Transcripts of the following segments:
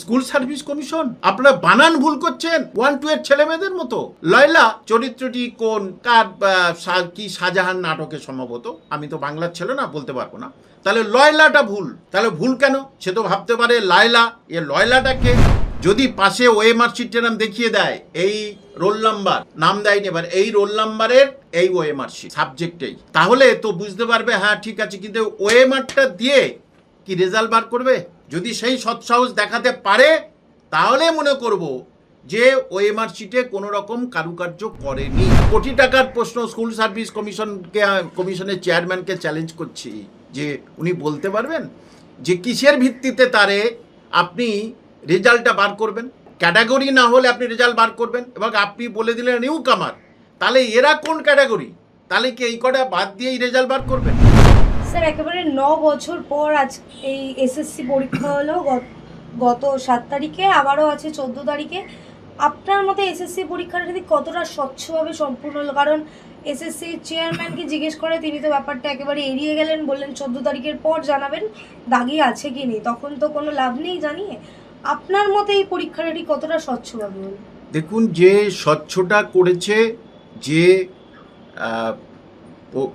School service commission আপনারা বানান ভুল করছেন। ওয়ান টু এর ছেলে মেয়েদের মতো। লয়লা, চরিত্রটি কোন, কার কি শাহজাহান নাটকে সম্ভবত? আমি তো বাংলার ছেলে না, বলতে পারব না। তাহলে লয়লাটা ভুল। তাহলে ভুল কেন? সে তো ভাবতে পারে, লায়লা, এ লয়লাটাকে যদি পাশে ওএমআর শিটটা নাম দেখিয়ে দেয়, এই রোল নাম্বার নাম দেয়নি এবার, এই রোল নাম্বারের এই ওএমআর শিট সাবজেক্টেই তাহলে তো বুঝতে পারবে হ্যাঁ ঠিক আছে, কিন্তু ওএমআরটা দিয়ে কি রেজাল্ট বার করবে? যদি সেই সৎসাহস দেখাতে পারে, তাহলে মনে করব যে ওএমআর শিটে কোনো রকম কারুকার্য করেনি। কোটি টাকার প্রশ্ন স্কুল সার্ভিস কমিশনকে কমিশনের চেয়ারম্যানকে চ্যালেঞ্জ করছি যে উনি বলতে পারবেন যে কিসের ভিত্তিতে তারে আপনি রেজাল্টটা বার করবেন? ক্যাটাগরি না হলে আপনি রেজাল্ট বার করবেন এবং আপনি বলে দিলেন নিউ কামার তাহলে এরা কোন ক্যাটাগরি? তাহলে কি এই কটা বাদ দিয়েই রেজাল্ট বার করবেন স্যার, একেবারে ন বছর পর আজ এই এসএসসি পরীক্ষা হলো। গত- সাত তারিখে, আবারও আছে চোদ্দ তারিখে। আপনার মতে এসএসসি পরীক্ষাটা ঠিক কতটা স্বচ্ছভাবে সম্পূর্ণ হলো? কারণ এসএসসি চেয়ারম্যানকে জিজ্ঞেস করে, তিনি তো ব্যাপারটা একেবারে এড়িয়ে গেলেন, বললেন চোদ্দ তারিখের পর জানাবেন দাগি আছে কি নেই, তখন তো কোনো লাভ নেই জানিয়ে। আপনার মতে এই পরীক্ষাটা কতটা স্বচ্ছভাবে হলো? দেখুন, যে স্বচ্ছটা করেছে, যে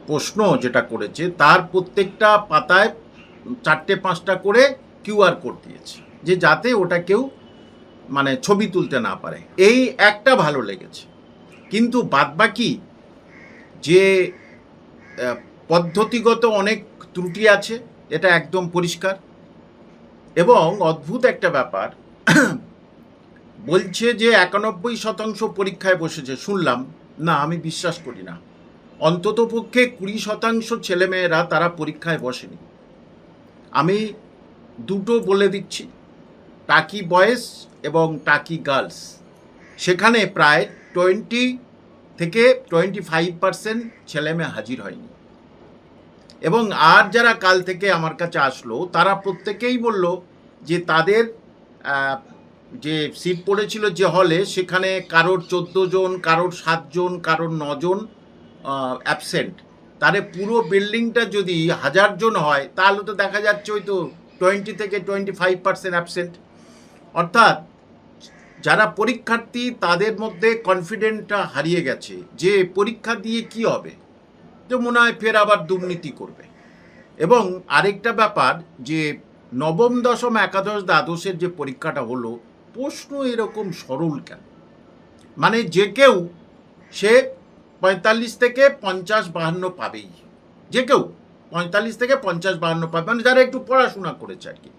প্রশ্ন যেটা করেছে, তার প্রত্যেকটা পাতায় চারটে পাঁচটা করে কিউআর কোড দিয়েছে, যে যাতে ওটা কেউ মানে ছবি তুলতে না পারে। এই একটা ভালো লেগেছে। কিন্তু বাদবাকি যে পদ্ধতিগত অনেক ত্রুটি আছে, এটা একদম পরিষ্কার। এবং অদ্ভুত একটা ব্যাপার, বলছে যে একানব্বই শতাংশ পরীক্ষায় বসেছে, শুনলাম। না, আমি বিশ্বাস করি না। অন্তত পক্ষে কুড়ি শতাংশ ছেলেমেয়েরা তারা পরীক্ষায় বসেনি। আমি দুটো বলে দিচ্ছি, টাকি বয়েজ এবং টাকি গার্লস। সেখানে প্রায় টোয়েন্টি থেকে টোয়েন্টি ফাইভ পার্সেন্ট ছেলেমেয়ে হাজির হয়নি। এবং আর যারা কাল থেকে আমার কাছে আসলো, তারা প্রত্যেকেই বলল যে তাদের যে সিট পড়েছিল যে হলে সেখানে কারোর চোদ্দ জন, কারোর সাতজন কারোর নজন অ্যাবসেন্ট তাহলে পুরো বিল্ডিংটা যদি হাজার জন হয়, তাহলে তো দেখা যাচ্ছে ওই তো টোয়েন্টি থেকে টোয়েন্টি ফাইভ পার্সেন্ট অ্যাবসেন্ট অর্থাৎ যারা পরীক্ষার্থী, তাদের মধ্যে কনফিডেন্টটা হারিয়ে গেছে যে পরীক্ষা দিয়ে কি হবে। যে মনে হয় ফের আবার দুর্নীতি করবে। এবং আরেকটা ব্যাপার যে নবম, দশম, একাদশ, দ্বাদশের যে পরীক্ষাটা হলো, প্রশ্ন এরকম সরল কেন? মানে যে কেউ সে পঁয়তাল্লিশ থেকে পঞ্চাশ বাহান্ন পাবেই। যে কেউ পঁয়তাল্লিশ থেকে পঞ্চাশ বাহান্ন পাবে মানে যারা একটু পড়াশোনা করেছে আর কি।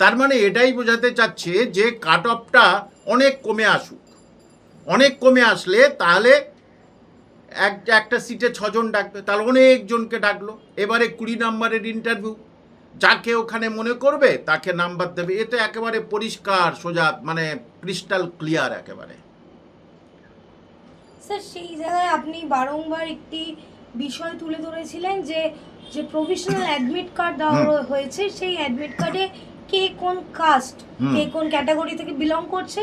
তার মানে এটাই বোঝাতে চাচ্ছে যে কাট অফটা অনেক কমে আসুক। অনেক কমে আসলে তাহলে এক, একটা সিটে ছজন ডাকবে, তাহলে অনেকজনকে ডাকলো। এবারে কুড়ি নাম্বারের ইন্টারভিউ যাকে ওখানে মনে করবে তাকে নাম্বার দেবে। এ তো একেবারে পরিষ্কার, সোজা মানে ক্রিস্টাল ক্লিয়ার একেবারে। স্যার সেই জায়গায় আপনি বারংবার একটি বিষয় তুলে ধরেছিলেন যে যে প্রফেশনাল অ্যাডমিট কার্ড দেওয়া হয়েছে সেই অ্যাডমিট কার্ডে কে কোন কাস্ট কে কোন ক্যাটাগরি থেকে বিলং করছে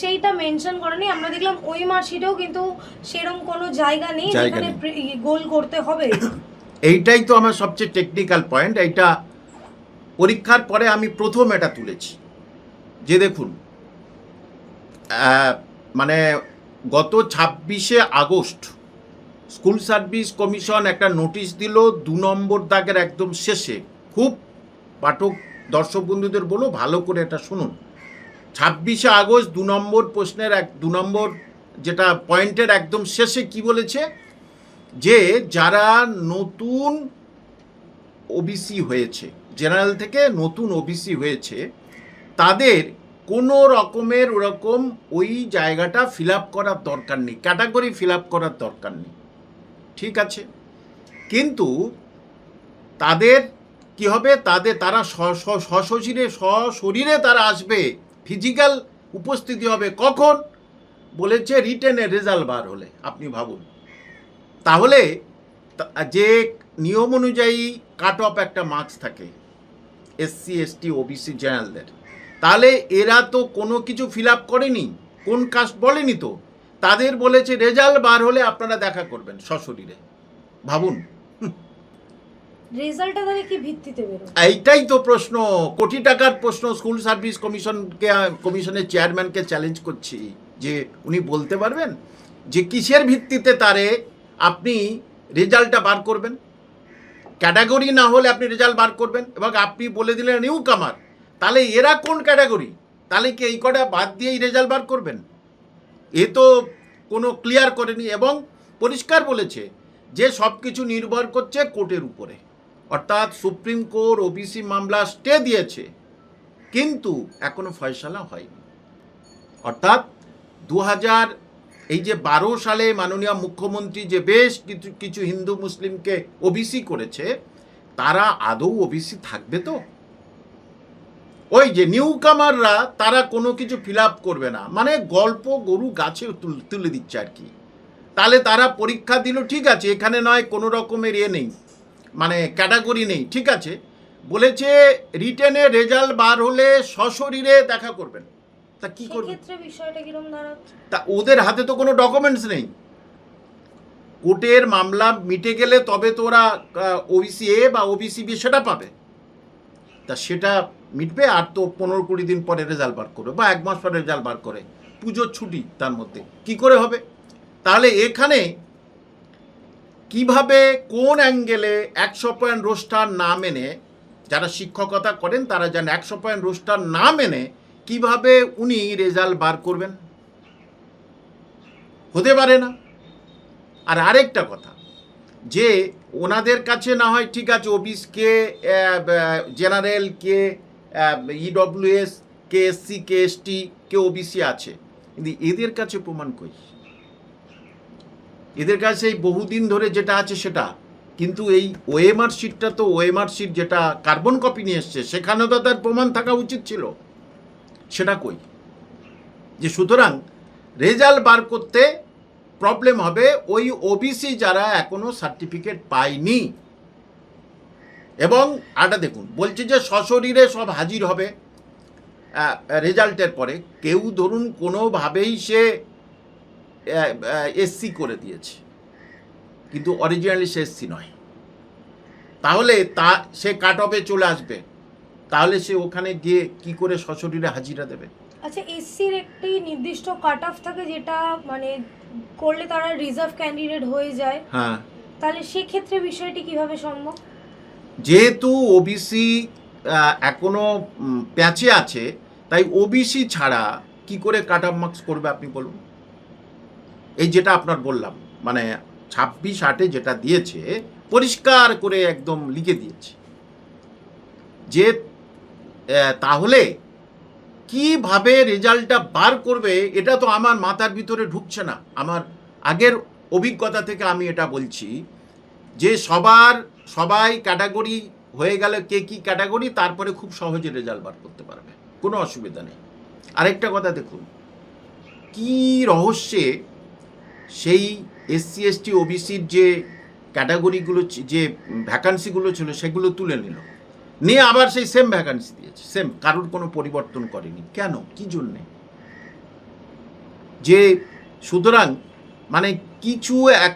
সেইটা মেনশন করেনি আমরা দেখলাম ওই মার্কশিটেও কিন্তু সেরকম কোনো জায়গা নেই যেখানে নেই। গোল করতে হবে। এইটাই তো আমার সবচেয়ে টেকনিক্যাল পয়েন্ট এইটা পরীক্ষার পরে আমি প্রথম এটা তুলেছি। যে দেখুন মানে গত ছাব্বিশে আগস্ট স্কুল সার্ভিস কমিশন একটা নোটিশ দিল, দু নম্বর দাগের একদম শেষে। খুব পাঠক, দর্শক বন্ধুদের বলো, ভালো করে এটা শুনুন। ছাব্বিশে আগস্ট দু নম্বর প্রশ্নের এক, দু নম্বর যেটা পয়েন্টের একদম শেষে কি বলেছে? যে যারা নতুন ওবিসি হয়েছে, জেনারেল থেকে নতুন ওবিসি হয়েছে, তাদের কোনো রকমের ওরকম ওই জায়গাটা ফিল করার দরকার নেই। ক্যাটাগরি ফিল করার দরকার নেই। ঠিক আছে? কিন্তু তাদের কি হবে? তাদের, তারা সশরীরে সশরীরে তারা আসবে। ফিজিক্যাল উপস্থিতি হবে কখন? বলেছে রিটেনের রেজাল্ট বার হলে। আপনি ভাবুন। তাহলে যে নিয়ম অনুযায়ী কাট অফ একটা মার্কস থাকে। এসসি এসটি ওবিসি জেনারেলদের তাহলে এরা তো কোনো কিছু ফিল আপ করেনি কোন কাস্ট বলেনি তো? তাদের বলেছে রেজাল্ট বার হলে আপনারা দেখা করবেন সশরীরে। ভাবুন। রেজাল্টটা তাহলে কি ভিত্তিতে বেরো এইটাই তো প্রশ্ন। কোটি টাকার প্রশ্ন স্কুল সার্ভিস কমিশনকে কমিশনের চেয়ারম্যানকে চ্যালেঞ্জ করছি যে উনি বলতে পারবেন যে কিসের ভিত্তিতে তারে আপনি রেজাল্টটা বার করবেন? ক্যাটাগরি না হলে আপনি রেজাল্ট বার করবেন এবং আপনি বলে দিলেন নিউ কামার তাহলে এরা কোন ক্যাটাগরি? তাহলে কি এই কটা বাদ দিয়েই রেজাল্ট বার করবেন? এ তো কোনো ক্লিয়ার করেনি এবং পরিষ্কার বলেছে যে সব কিছু নির্ভর করছে কোর্টের উপরে। অর্থাৎ সুপ্রিম কোর্ট, ওবিসি মামলা স্টে দিয়েছে, কিন্তু এখনও ফয়সালা হয়নি। অর্থাৎ দু হাজার এই যে বারো সালে মাননীয় মুখ্যমন্ত্রী যে বেশ কিছু কিছু হিন্দু মুসলিমকে ওবিসি করেছে, তারা আদৌ ওবিসি থাকবে তো? ওই যে নিউ কামাররা তারা কোনো কিছু ফিল আপ করবে না। মানে গল্প গরু গাছে তুল- দিচ্ছে আর কি। তাহলে তারা পরীক্ষা দিল ঠিক আছে এখানে নয় কোনো রকমের ইয়ে নেই। মানে ক্যাটাগরি নেই ঠিক আছে। বলেছে রিটেনে রেজাল্ট বার হলে সশরীরে দেখা করবেন। তা কি দাঁড়াচ্ছে? তা ওদের হাতে তো কোনো ডকুমেন্টস নেই। কোর্টের মামলা মিটে গেলে তবে তো ওরা ওবিসি এ বা ওবিসি বি সেটা পাবে। তা সেটা মিটবে আর তো পনেরো কুড়ি দিন পরে রেজাল্ট বার করবে বা এক মাস পরে রেজাল্ট বার করে। পুজোর ছুটি তার মধ্যে। কি করে হবে? তাহলে এখানে কীভাবে, কোন অ্যাঙ্গেলে একশো পয়েন্ট রোস্টার না মেনে যারা শিক্ষকতা করেন, তারা যেন একশো পয়েন্ট রোস্টার না মেনে কীভাবে উনি রেজাল্ট বার করবেন? হতে পারে না। আর আরেকটা কথা, যে ওনাদের কাছে না হয়, ঠিক আছে, অফিস কে জেনারেল কে ইডব্লিউএস কে এসসি কে ওবিসি আছে। কিন্তু এদের কাছে প্রমাণ কই? এদের কাছে এই বহুদিন ধরে যেটা আছে সেটা। কিন্তু এই ওএমআর শিটটা তো ওএমআর শিট যেটা কার্বন কপি নিয়ে এসছে, সেখানেও তো তার প্রমাণ থাকা উচিত ছিল। সেটা কই? যে সুতরাং রেজাল্ট বার করতে প্রবলেম হবে ওই ওবিসি যারা এখনও সার্টিফিকেট পায়নি। এবং আটা দেখুন বলছে যে সশরীরে সব হাজির হবে। রেজাল্টের পরে কেউ ধরুন কোনোভাবেই সে এসসি করে দিয়েছে। কিন্তু অরিজিনালি সে এসসি নয়। তাহলে তা সে কাট অফে চলে আসবে। তাহলে সে ওখানে গিয়ে কি করে সশরীরে হাজিরা দেবে? আচ্ছা এসসির একটি নির্দিষ্ট কাট অফ থাকে যেটা মানে করলে তারা রিজার্ভ ক্যান্ডিডেট হয়ে যায়। হ্যাঁ। তাহলে সেক্ষেত্রে বিষয়টি কীভাবে সম্ভব? যেহেতু ওবিসি এখনও উম, প্যাচে আছে তাই ওবিসি ছাড়া কি করে কাট অফ মার্কস করবে আপনি বলুন? এই যেটা আপনার বললাম মানে ছাব্বিশ আটে যেটা দিয়েছে পরিষ্কার করে একদম লিখে দিয়েছে। যে তাহলে কীভাবে রেজাল্টটা বার করবে এটা তো আমার মাথার ভিতরে ঢুকছে না। আমার আগের অভিজ্ঞতা থেকে আমি এটা বলছি যে সবার, সবাই ক্যাটাগরি হয়ে গেলে কে কি ক্যাটাগরি, তারপরে খুব সহজে রেজাল্ট বার করতে পারবে। কোনো অসুবিধা নেই। আরেকটা কথা দেখুন, কি রহস্যে সেই এসসি এসটি ওবিসির যে ক্যাটাগরিগুলো যে ভ্যাকান্সিগুলো ছিল সেগুলো তুলে নিল। নিয়ে আবার সেই সেম ভ্যাকান্সি দিয়েছে সেম কারোর কোনো পরিবর্তন করেনি। কেন? কি জন্যে? যে সুতরাং মানে কিছু এক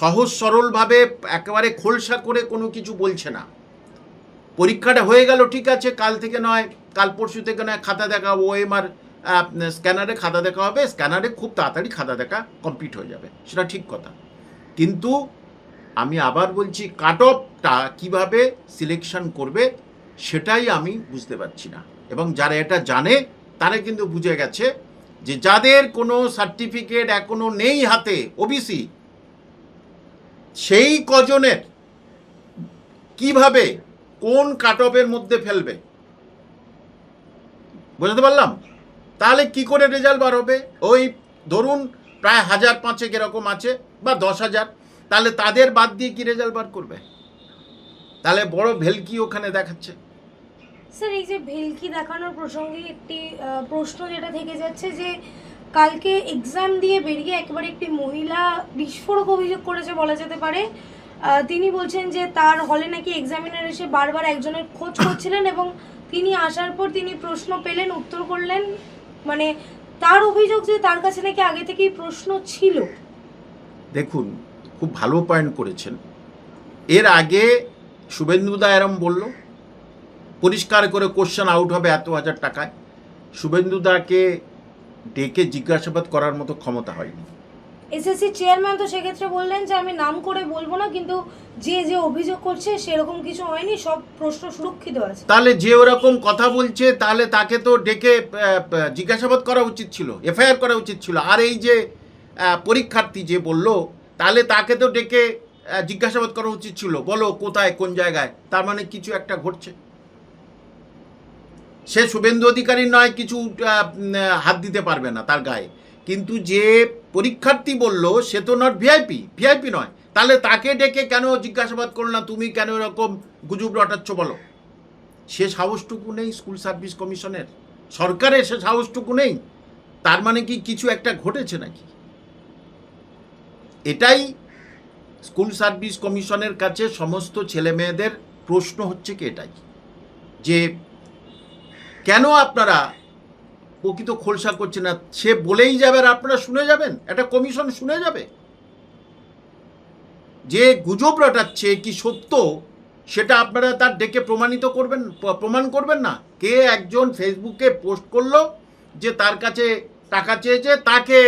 সহজ সরলভাবে একেবারে খোলসা করে কোনো কিছু বলছে না। পরীক্ষাটা হয়ে গেল, ঠিক আছে, কাল থেকে নয়, কাল পরশু থেকে নয়, খাতা দেখা ও ওএমআর স্ক্যানারে খাতা দেখা হবে, স্ক্যানারে খুব তাড়াতাড়ি খাতা দেখা কমপ্লিট হয়ে যাবে, সেটা ঠিক কথা। কিন্তু আমি আবার বলছি, কাট অফটা কীভাবে সিলেকশন করবে, সেটাই আমি বুঝতে পারছি না। এবং যারা এটা জানে, তারা কিন্তু বুঝে গেছে যে যাদের কোনো সার্টিফিকেট এখনও নেই হাতে ওবিসি সেই কজনের কীভাবে, কোন কাট মধ্যে ফেলবে? বুঝতে পারলাম? তাহলে কি করে রেজাল্ট বার হবে? ওই ধরুন প্রায় হাজার পাঁচেক এরকম আছে, বা দশ হাজার, তাহলে তাদের বাদ দিয়ে কি রেজাল্ট বার করবে? তাহলে বড় ভেলকি ওখানে দেখাচ্ছে। স্যার, এই যে ভেলকি দেখানোর প্রসঙ্গে একটি প্রশ্ন যেটা থেকে যাচ্ছে যে কালকে এক্সাম দিয়ে বেরিয়ে একবারে একটি মহিলা বিস্ফোরক অভিযোগ করেছে বলা যেতে পারে। তিনি বলছেন যে তার হলে নাকি এক্সামিনার এসে বারবার একজনের খোঁজ করছিলেন এবং তিনি আসার পর তিনি প্রশ্ন পেলেন, উত্তর করলেন। মানে তার অভিযোগ যে তার কাছে নাকি আগে থেকেই প্রশ্ন ছিল। দেখুন, খুব ভালো পয়েন্ট করেছেন। এর আগে শুভেন্দুদা এরম বলল পরিষ্কার করে কোশ্চেন আউট হবে এত হাজার টাকায়। শুভেন্দুদাকে ডেকে জিজ্ঞাসাবাদ করার মতো ক্ষমতা হয়নি। এসএসসি চেয়ারম্যান তো সেক্ষেত্রে বললেন যে আমি নাম করে বলব না কিন্তু যে যে অভিযোগ করছে সেরকম কিছু হয়নি সব প্রশ্ন সুরক্ষিত আছে। তাহলে যে ওরকম কথা বলছে তাহলে তাকে তো ডেকে জিজ্ঞাসাবাদ করা উচিত ছিল এফআইআর করা উচিত ছিল। আর এই যে পরীক্ষার্থী যে বলল তাহলে তাকে তো ডেকে জিজ্ঞাসাবাদ করা উচিত ছিল। বলো কোথায় কোন জায়গায়? তার মানে কিছু একটা ঘটছে। সে শুভেন্দু অধিকারী নয়, কিছু হাত দিতে পারবে না তার গায়ে। কিন্তু যে পরীক্ষার্থী বলল, সে তো নট ভিআইপি ভিআইপি নয়। তাহলে তাকে ডেকে কেন জিজ্ঞাসাবাদ করল না? তুমি কেন এরকম গুজব রটাচ্ছ বলো? সে সাহসটুকু নেই স্কুল সার্ভিস কমিশনের? সরকারের সে সাহসটুকু নেই? তার মানে কি কিছু একটা ঘটেছে নাকি? এটাই স্কুল সার্ভিস কমিশনের কাছে সমস্ত ছেলে মেয়েদের প্রশ্ন হচ্ছে কি এটাই? যে কেন আপনারা প্রকৃত খোলসা করছে না? সে বলেই যাবে আর আপনারা শুনে যাবেন? একটা কমিশন শুনে যাবে? যে গুজব রটাচ্ছে কি সত্য? সেটা আপনারা তার ডেকে প্রমাণিত করবেন প্রমাণ করবেন না? কে একজন ফেসবুকে পোস্ট করল যে তার কাছে টাকা চেয়েছে তাকে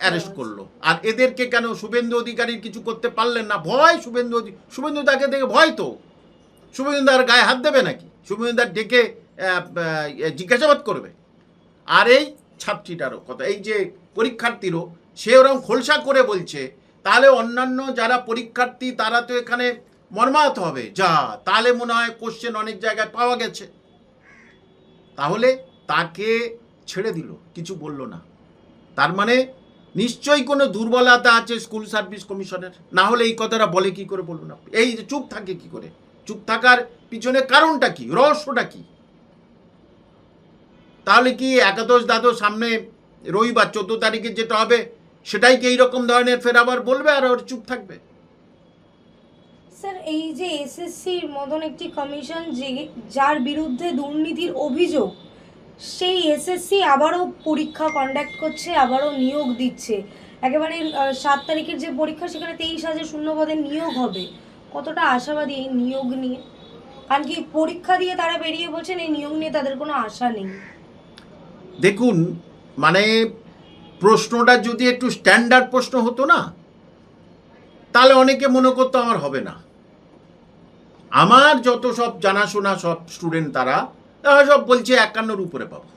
অ্যারেস্ট করল। আর এদেরকে কেন শুভেন্দু অধিকারীর কিছু করতে পারলেন না? ভয় শুভেন্দু শুভেন্দু তাকে দেখে ভয় তো? শুভেন্দু তার গায়ে হাত দেবে নাকি? শুভেন্দু তার ডেকে জিজ্ঞাসাবাদ করবে। আর এই ছাত্রীটারও কথা, এই যে পরীক্ষার্থীরও, সে ওরকম খোলসা করে বলছে, তাহলে অন্যান্য যারা পরীক্ষার্থী, তারা তো এখানে মর্মাহত হবে। যা, তাহলে মনে হয় কোশ্চেন অনেক জায়গায় পাওয়া গেছে। তাহলে তাকে ছেড়ে দিল, কিছু বলল না। তার মানে নিশ্চয়ই কোনো দুর্বলতা আছে স্কুল সার্ভিস কমিশনের না হলে এই কথাটা বলে কি করে বলুন আপনি? এই চুপ থাকে কি করে? চুপ থাকার পিছনে কারণটা কি? রহস্যটা কি? তাহলে কি একাদশ দ্বাদশ সামনে রবিবার চোদ্দ তারিখে যেটা হবে, সেটাই কি এইরকম ধরনের ফের আবার বলবে আর ওর চুপ থাকবে? স্যার, এই যে এসএসসির মতন একটি কমিশন যে যার বিরুদ্ধে দুর্নীতির অভিযোগ, সেই এসএসসি আবারও পরীক্ষা কন্ডাক্ট করছে, আবারও নিয়োগ দিচ্ছে। একেবারে সাত তারিখের যে পরীক্ষা, সেখানে তেইশ হাজার শূন্যপদে নিয়োগ হবে। কতটা আশাবাদী এই নিয়োগ নিয়ে? কারণ কি পরীক্ষা দিয়ে তারা বেরিয়ে বলছেন, এই নিয়োগ নিয়ে তাদের কোনো আশা নেই। দেখুন মানে প্রশ্নটা যদি একটু স্ট্যান্ডার্ড প্রশ্ন হতো না, তাহলে অনেকে মনে করতো আমার হবে না। আমার যত সব জানাশোনা সব স্টুডেন্ট তারা তারা সব বলছে একান্নর উপরে পাবো।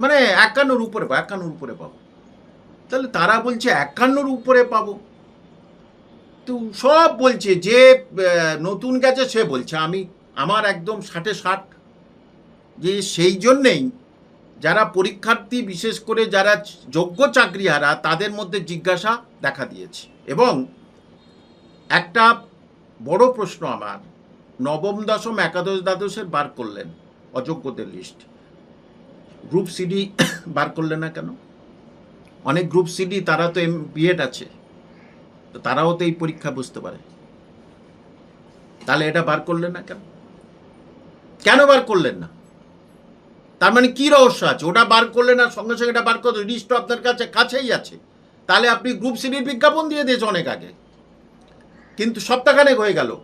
মানে একান্নর উপরে পাবো, একান্নর উপরে পাবো। তাহলে তারা বলছে একান্নর উপরে পাবো। তো সব বলছে যে নতুন গেছে সে বলছে। আমি, আমার একদম ষাটে ষাট। যে সেই জন্যেই যারা পরীক্ষার্থী, বিশেষ করে যারা যোগ্য চাকরিহারা, তাদের মধ্যে জিজ্ঞাসা দেখা দিয়েছে। এবং একটা বড় প্রশ্ন আমার, নবম, দশম, একাদশ, দ্বাদশের বার করলেন অযোগ্যদের লিস্ট গ্রুপ সিডি বার করলেন না কেন? অনেক গ্রুপ সিডি তারা তো এম বিএড আছে। তো তারাও তো এই পরীক্ষা বুঝতে পারে। তাহলে এটা বার করলেন না কেন? কেন বার করলেন না? তার মানে কি রহস্য আছে? ওটা বার করলে না, সঙ্গে সঙ্গে এটা বার করতে লিস্ট আপনার কাছে কাছেই আছে। তাহলে আপনি গ্রুপ সিডির বিজ্ঞাপন দিয়ে দিয়েছে অনেক আগে। কিন্তু সপ্তাহখানেক হয়ে গেল।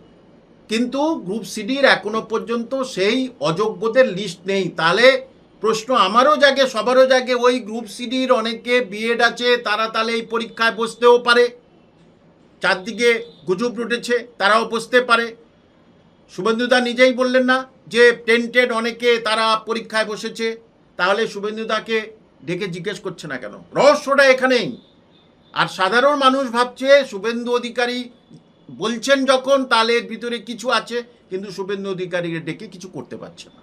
কিন্তু গ্রুপ সিডির এখনও পর্যন্ত সেই অযোগ্যদের লিস্ট নেই। তাহলে প্রশ্ন আমারও জাগে, সবারও জাগে, ওই গ্রুপ সিডির অনেকে বিএড আছে, তারা তাহলে এই পরীক্ষায় বসতেও পারে। চারদিকে গুজব উঠেছে তারাও বসতে পারে। শুভেন্দুদা নিজেই বললেন না যে টেন্টেড অনেকে তারা পরীক্ষায় বসেছে তাহলে শুভেন্দুদাকে ডেকে জিজ্ঞেস করছে না কেন? রহস্যটা এখানেই। আর সাধারণ মানুষ ভাবছে শুভেন্দু অধিকারী বলছেন যখন তাহলে এর ভিতরে কিছু আছে কিন্তু শুভেন্দু অধিকারীকে ডেকে কিছু করতে পারছে না।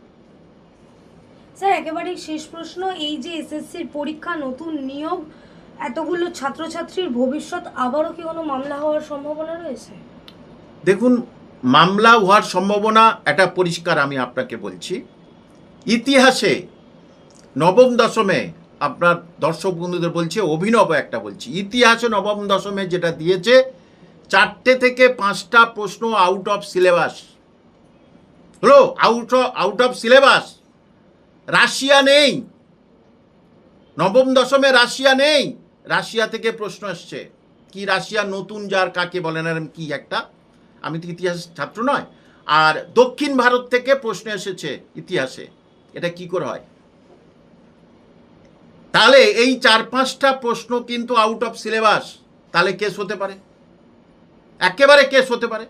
স্যার একেবারেই শেষ প্রশ্ন এই যে এসএসসির পরীক্ষা নতুন নিয়োগ এতগুলো ছাত্রছাত্রীর ভবিষ্যৎ আবারও কি কোনো মামলা হওয়ার সম্ভাবনা রয়েছে? দেখুন মামলা হওয়ার সম্ভাবনা এটা পরিষ্কার আমি আপনাকে বলছি। ইতিহাসে নবম দশমে আপনার দর্শক বন্ধুদের বলছে, অভিনব একটা বলছি। ইতিহাসে নবম দশমে যেটা দিয়েছে, চারটে থেকে পাঁচটা প্রশ্ন আউট অফ সিলেবাস হলো আউট আউট অফ সিলেবাস রাশিয়া নেই। নবম দশমে রাশিয়া নেই। রাশিয়া থেকে প্রশ্ন আসছে। কি রাশিয়া নতুন যার কাকে বলেন আর কি একটা আমি তো ইতিহাস ছাত্র নয়। আর দক্ষিণ ভারত থেকে প্রশ্ন এসেছে ইতিহাসে, এটা কি করে হয়? তাহলে এই চার পাঁচটা প্রশ্ন কিন্তু আউট অফ সিলেবাস তাহলে কেস হতে পারে। একেবারে কেস হতে পারে।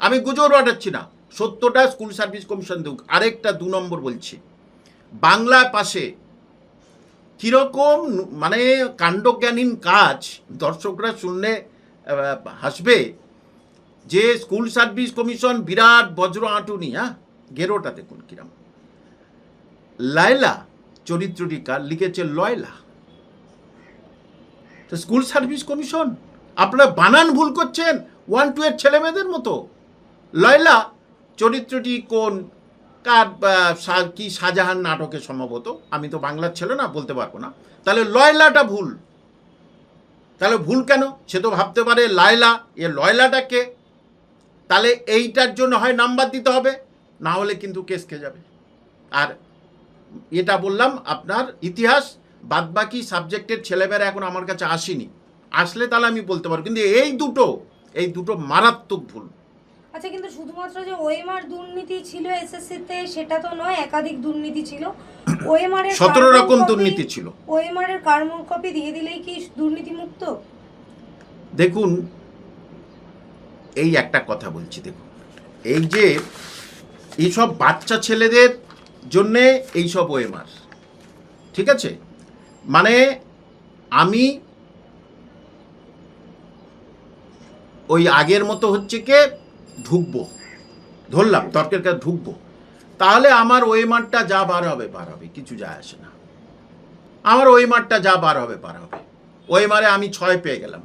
আমি গুজর পাঠাচ্ছি না, সত্যটা স্কুল সার্ভিস কমিশন দেউক, আরেকটা দু নম্বর বলছি। বাংলা পাশে কীরকম মানে কাণ্ডজ্ঞানীন কাজ দর্শকরা শুনলে হাসবে যে স্কুল সার্ভিস কমিশন বিরাট বজ্র আঁটুনি হ্যাঁ গেরোটা দেখুন কিরম। চরিত্রটি কার লিখেছে লয়লা। তো স্কুল সার্ভিস কমিশন, আপনারা বানান ভুল করছেন ওয়ান টু এর ছেলেমেয়েদের মতো। লয়লা চরিত্রটি কোন, কার কি শাহজাহান নাটকে সম্ভবত, আমি তো বাংলার ছেলে না, বলতে পারব না। তাহলে লয়লাটা ভুল। তাহলে ভুল কেন? সে তো ভাবতে পারে লায়লা, এ লয়লাটা কে? তাহলে এইটার জন্য হয় নাম্বার দিতে হবে না হলে কিন্তু কেস খেয়ে যাবে। আর এটা বললাম আপনার ইতিহাস বাদবাকি সাবজেক্টের ছেলেমেয়েরা এখন আমার কাছে আসেনি। আসলে তাহলে আমি বলতে পারব কিন্তু এই দুটো এই দুটো মারাত্মক ভুল। আচ্ছা কিন্তু শুধুমাত্র যে ওএমআর দুর্নীতি ছিল এসএসসিতে সেটা তো নয় একাধিক দুর্নীতি ছিল। ওএমআর এর সতেরো কার্বন রকম দুর্নীতি ছিল। ওএমআর এর কার্বন কপি দিয়ে দিলেই কি দুর্নীতি মুক্ত দেখুন এই একটা কথা বলছি, দেখুন। এই যে, এইসব বাচ্চা ছেলেদের জন্যে এইসব ওএমআর ঠিক আছে? মানে আমি ওই আগের মতো হচ্ছে কে, ঢুকবো, ধরলাম, তর্কের কাছে ঢুকবো। তাহলে আমার ওএমআরটা যা বার হবে বার হবে, কিছু যায় আসে না। আমার ওএমআরটা যা বার হবে বার হবে। ওএমআরে আমি ছয় পেয়ে গেলাম।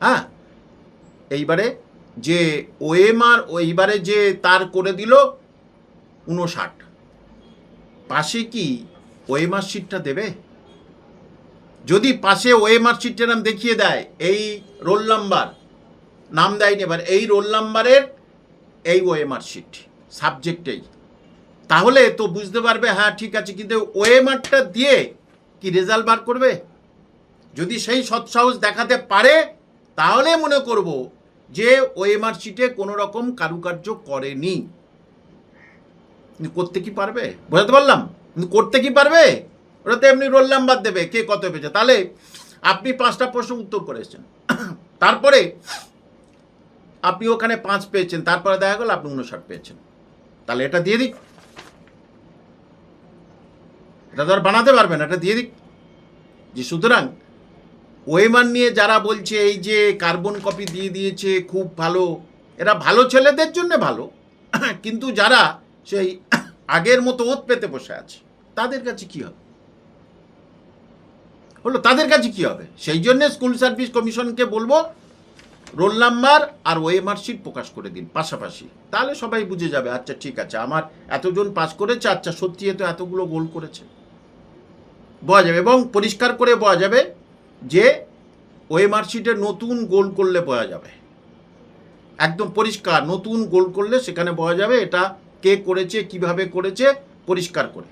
হ্যাঁ? এইবারে যে ওএমআর এইবারে যে তার করে দিল উনষাট পাশে কি ওএমআর সিটটা দেবে? যদি পাশে ওএমআর সিটটা নাম দেখিয়ে দেয়, এই রোল নাম্বার, নাম দেয়নি এবার, এই রোল নাম্বারের এই ওএমআর সিট সাবজেক্টেই। তাহলে তো বুঝতে পারবে হ্যাঁ ঠিক আছে, কিন্তু ওএমআরটা দিয়ে কি রেজাল্ট বার করবে? যদি সেই সৎসাহস দেখাতে পারে, তাহলে মনে করব যে ওএমআর শিটে কোনো রকম কারুকার্য করেনি। করতে কি পারবে? বোঝাতে পারলাম? করতে কি পারবে? ওটা তো এমনি রোল নাম্বার দেবে, কে কত পেয়েছে। তাহলে আপনি পাঁচটা প্রশ্ন উত্তর করেছেন তারপরে আপনি ওখানে পাঁচ পেয়েছেন, তারপরে দেখা গেল আপনি উনষাট পেয়েছেন। তাহলে এটা দিয়ে দিক। এটা তো আর বানাতে পারবেন এটা দিয়ে দিক। যে সুতরাং ওয়েমান নিয়ে যারা বলছে, এই যে কার্বন কপি দিয়ে দিয়েছে, খুব ভালো। এরা ভালো ছেলেদের জন্য ভালো, কিন্তু যারা সেই আগের মতো ওত পেতে বসে আছে, তাদের কাছে কি হবে? হলো তাদের কাছে কি হবে? সেই জন্য স্কুল সার্ভিস কমিশনকে বলব, রোল নাম্বার আর ওএমআর শিট প্রকাশ করে দিন পাশাপাশি। তাহলে সবাই বুঝে যাবে আচ্ছা ঠিক আছে, আমার এতজন পাস করেছে আচ্ছা সত্যি এ তো এতগুলো গোল করেছে। বোঝা যাবে এবং পরিষ্কার করে বোঝা যাবে যে ওয়ে মার্কশিটে নতুন গোল করলে বয়া যাবে। একদম পরিষ্কার, নতুন গোল করলে সেখানে বয়া যাবে। এটা কে করেছে, কীভাবে করেছে, পরিষ্কার করে।